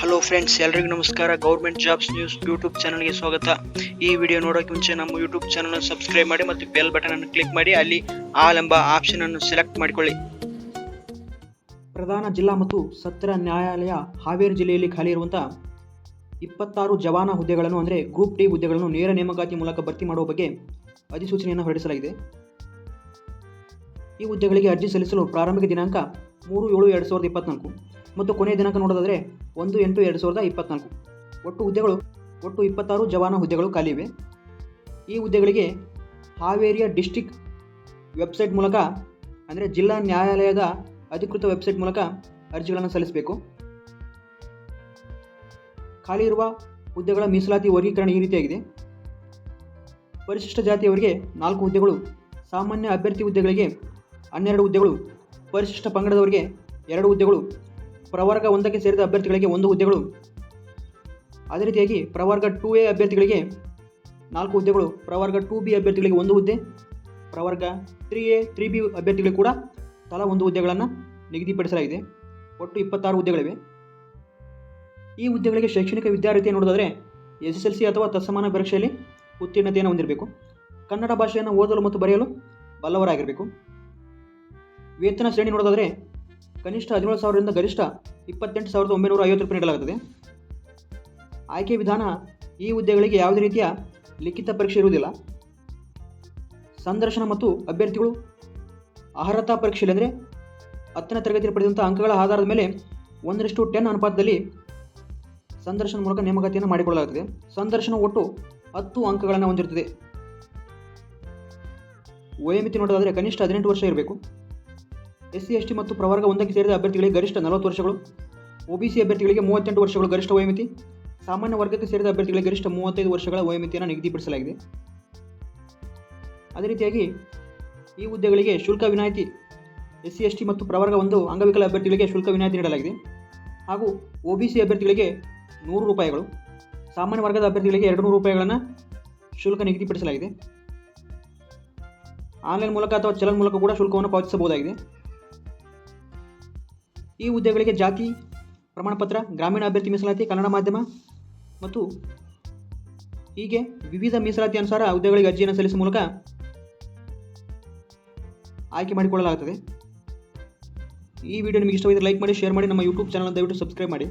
Hello friends ಎಲ್ರಿಗೂ ನಮಸ್ಕಾರ. Government jobs news YouTube ಚಾನಲ್ಗೆ ಸ್ವಾಗತ. ಈ ವಿಡಿಯೋ ನೋಡೋಕೆ ಮುಂಚೆ ನಮ್ಮ ಯೂಟ್ಯೂಬ್ ಚಾನಲ್ ಸಬ್ಸ್ಕ್ರೈಬ್ ಮಾಡಿ ಮತ್ತು ಬೆಲ್ ಬಟನ್ ಅನ್ನು ಕ್ಲಿಕ್ ಮಾಡಿ. ಅಲ್ಲಿ ಆಲ್ ಎಂಬ ಆಪ್ಷನ್ ಅನ್ನು ಸೆಲೆಕ್ಟ್ ಮಾಡಿಕೊಳ್ಳಿ. ಪ್ರಧಾನ ಜಿಲ್ಲಾ ಮತ್ತು ಸತ್ರ ನ್ಯಾಯಾಲಯ ಹಾವೇರಿ ಜಿಲ್ಲೆಯಲ್ಲಿ ಖಾಲಿ ಇರುವಂತಹ ಇಪ್ಪತ್ತಾರು ಜವಾನ ಹುದ್ದೆಗಳನ್ನು ಅಂದರೆ ಗ್ರೂಪ್ ಡಿ ಹುದ್ದೆಗಳನ್ನು ನೇರ ನೇಮಕಾತಿ ಮೂಲಕ ಭರ್ತಿ ಮಾಡುವ ಬಗ್ಗೆ ಅಧಿಸೂಚನೆಯನ್ನು ಹೊರಡಿಸಲಾಗಿದೆ. ಈ ಹುದ್ದೆಗಳಿಗೆ ಅರ್ಜಿ ಸಲ್ಲಿಸಲು ಪ್ರಾರಂಭಿಕ ದಿನಾಂಕ ಮೂರು ಏಳು ಎರಡು ಸಾವಿರದ ಇಪ್ಪತ್ನಾಲ್ಕು. ಮತ್ತು ಕೊನೆಯ ದಿನಾಂಕ ನೋಡೋದಾದರೆ ಒಂದು ಎಂಟು ಎರಡು ಸಾವಿರದ ಇಪ್ಪತ್ನಾಲ್ಕು. ಒಟ್ಟು ಹುದ್ದೆಗಳು, ಒಟ್ಟು ಇಪ್ಪತ್ತಾರು ಜವಾನ ಹುದ್ದೆಗಳು ಖಾಲಿ ಇವೆ. ಈ ಹುದ್ದೆಗಳಿಗೆ ಹಾವೇರಿಯ ಡಿಸ್ಟಿಕ್ ವೆಬ್ಸೈಟ್ ಮೂಲಕ, ಅಂದರೆ ಜಿಲ್ಲಾ ನ್ಯಾಯಾಲಯದ ಅಧಿಕೃತ ವೆಬ್ಸೈಟ್ ಮೂಲಕ ಅರ್ಜಿಗಳನ್ನು ಸಲ್ಲಿಸಬೇಕು. ಖಾಲಿ ಇರುವ ಹುದ್ದೆಗಳ ಮೀಸಲಾತಿ ವರ್ಗೀಕರಣ ಈ ರೀತಿಯಾಗಿದೆ. ಪರಿಶಿಷ್ಟ ಜಾತಿಯವರಿಗೆ ನಾಲ್ಕು ಹುದ್ದೆಗಳು, ಸಾಮಾನ್ಯ ಅಭ್ಯರ್ಥಿ ಹುದ್ದೆಗಳಿಗೆ ಹನ್ನೆರಡು ಹುದ್ದೆಗಳು, ಪರಿಶಿಷ್ಟ ಪಂಗಡದವರಿಗೆ ಎರಡು ಹುದ್ದೆಗಳು ಪ್ರವರ್ಗ ಒಂದಕ್ಕೆ ಸೇರಿದ ಅಭ್ಯರ್ಥಿಗಳಿಗೆ ಒಂದು ಹುದ್ದೆಗಳು. ಅದೇ ರೀತಿಯಾಗಿ ಪ್ರವರ್ಗ ಟೂ ಎ ಅಭ್ಯರ್ಥಿಗಳಿಗೆ ನಾಲ್ಕು ಹುದ್ದೆಗಳು, ಪ್ರವರ್ಗ ಟೂ ಬಿ ಅಭ್ಯರ್ಥಿಗಳಿಗೆ ಒಂದು ಹುದ್ದೆ, ಪ್ರವರ್ಗ ತ್ರೀ ಎ ತ್ರೀ ಬಿ ಅಭ್ಯರ್ಥಿಗಳಿಗೆ ಕೂಡ ತಲಾ ಒಂದು ಹುದ್ದೆಗಳನ್ನು ನಿಗದಿಪಡಿಸಲಾಗಿದೆ. ಒಟ್ಟು ಇಪ್ಪತ್ತಾರು ಹುದ್ದೆಗಳಿವೆ. ಈ ಹುದ್ದೆಗಳಿಗೆ ಶೈಕ್ಷಣಿಕ ವಿದ್ಯಾರ್ಥಿ ನೋಡೋದಾದರೆ ಎಸ್ ಎಸ್ ಎಲ್ ಸಿ ಅಥವಾ ತತ್ಸಮಾನ ಪರೀಕ್ಷೆಯಲ್ಲಿ ಉತ್ತೀರ್ಣತೆಯನ್ನು ಹೊಂದಿರಬೇಕು. ಕನ್ನಡ ಭಾಷೆಯನ್ನು ಓದಲು ಮತ್ತು ಬರೆಯಲು ಬಲ್ಲವರಾಗಿರಬೇಕು. ವೇತನ ಶ್ರೇಣಿ ನೋಡೋದಾದರೆ ಕನಿಷ್ಠ ಹದಿನೇಳು ಸಾವಿರದಿಂದ ಗರಿಷ್ಠ ಇಪ್ಪತ್ತೆಂಟು ಸಾವಿರದ ಒಂಬೈನೂರ ಐವತ್ತು ರೂಪಾಯಿ ನೀಡಲಾಗುತ್ತದೆ. ಆಯ್ಕೆ ವಿಧಾನ ಈ ಹುದ್ದೆಗಳಿಗೆ ಯಾವುದೇ ರೀತಿಯ ಲಿಖಿತ ಪರೀಕ್ಷೆ ಇರುವುದಿಲ್ಲ. ಸಂದರ್ಶನ ಮತ್ತು ಅಭ್ಯರ್ಥಿಗಳು ಅರ್ಹತಾ ಪರೀಕ್ಷೆಯಲ್ಲಿ ಅಂದರೆ ಹತ್ತನೇ ತರಗತಿಯಲ್ಲಿ ಪಡೆದಂಥ ಅಂಕಗಳ ಆಧಾರದ ಮೇಲೆ ಒಂದರಷ್ಟು ಟೆನ್ ಅನುಪಾತದಲ್ಲಿ ಸಂದರ್ಶನ ಮೂಲಕ ನೇಮಕಾತಿಯನ್ನು ಮಾಡಿಕೊಳ್ಳಲಾಗುತ್ತದೆ ಸಂದರ್ಶನ ಒಟ್ಟು ಹತ್ತು ಅಂಕಗಳನ್ನು ಹೊಂದಿರುತ್ತದೆ. ವಯೋಮಿತಿ ನೋಡೋದಾದರೆ ಕನಿಷ್ಠ ಹದಿನೆಂಟು ವರ್ಷ ಇರಬೇಕು. ಎಸ್ ಸಿ ಎಸ್ ಟಿ ಮತ್ತು ಪ್ರವರ್ಗ ಒಂದಕ್ಕೆ ಸೇರಿದ ಅಭ್ಯರ್ಥಿಗಳಿಗೆ ಗರಿಷ್ಠ ನಲವತ್ತು ವರ್ಷಗಳು, ಒ ಬಿ ಸಿ ಅಭ್ಯರ್ಥಿಗಳಿಗೆ ಮೂವತ್ತೆಂಟು ವರ್ಷಗಳು ಗರಿಷ್ಠ ವಯೋಮಿತಿ, ಸಾಮಾನ್ಯ ವರ್ಗಕ್ಕೆ ಸೇರಿದ ಅಭ್ಯರ್ಥಿಗಳಿಗೆ ಗರಿಷ್ಠ ಮೂವತ್ತೈದು ವರ್ಷಗಳ ವಯೋಮಿತಿಯನ್ನು ನಿಗದಿಪಡಿಸಲಾಗಿದೆ. ಅದೇ ರೀತಿಯಾಗಿ ಈ ಹುದ್ದೆಗಳಿಗೆ ಶುಲ್ಕ ವಿನಾಯಿತಿ ಎಸ್ ಸಿ ಎಸ್ ಟಿ ಮತ್ತು ಪ್ರವರ್ಗ ಒಂದು ಅಂಗವಿಕಲ ಅಭ್ಯರ್ಥಿಗಳಿಗೆ ಶುಲ್ಕ ವಿನಾಯಿತಿ ನೀಡಲಾಗಿದೆ. ಹಾಗೂ ಒ ಬಿ ಸಿ ಅಭ್ಯರ್ಥಿಗಳಿಗೆ ನೂರು ರೂಪಾಯಿಗಳು, ಸಾಮಾನ್ಯ ವರ್ಗದ ಅಭ್ಯರ್ಥಿಗಳಿಗೆ ಎರಡು ನೂರು ರೂಪಾಯಿಗಳನ್ನು ಶುಲ್ಕ ನಿಗದಿಪಡಿಸಲಾಗಿದೆ. ಆನ್ಲೈನ್ ಮೂಲಕ ಅಥವಾ ಚಲನ್ ಮೂಲಕ ಕೂಡ ಶುಲ್ಕವನ್ನು ಪಾವತಿಸಬಹುದಾಗಿದೆ. ಈ ಹುದ್ದೆಗಳಿಗೆ ಜಾತಿ, ಪ್ರಮಾಣಪತ್ರ, ಗ್ರಾಮೀಣ ಅಭ್ಯರ್ಥಿ ಮೀಸಲಾತಿ, ಕನ್ನಡ ಮಾಧ್ಯಮ ಮತ್ತು ಹೀಗೆ ವಿವಿಧ ಮೀಸಲಾತಿ ಅನುಸಾರ ಹುದ್ದೆಗಳಿಗೆ ಅರ್ಜಿಯನ್ನು ಸಲ್ಲಿಸುವ ಮೂಲಕ ಆಯ್ಕೆ ಮಾಡಿಕೊಳ್ಳಲಾಗುತ್ತದೆ. ಈ ವಿಡಿಯೋ ನಿಮಗೆ ಇಷ್ಟವಾದರೆ ಲೈಕ್ ಮಾಡಿ, ಶೇರ್ ಮಾಡಿ, ನಮ್ಮ ಯೂಟ್ಯೂಬ್ ಚಾನಲ್ ದಯವಿಟ್ಟು ಸಬ್ಸ್ಕ್ರೈಬ್ ಮಾಡಿ.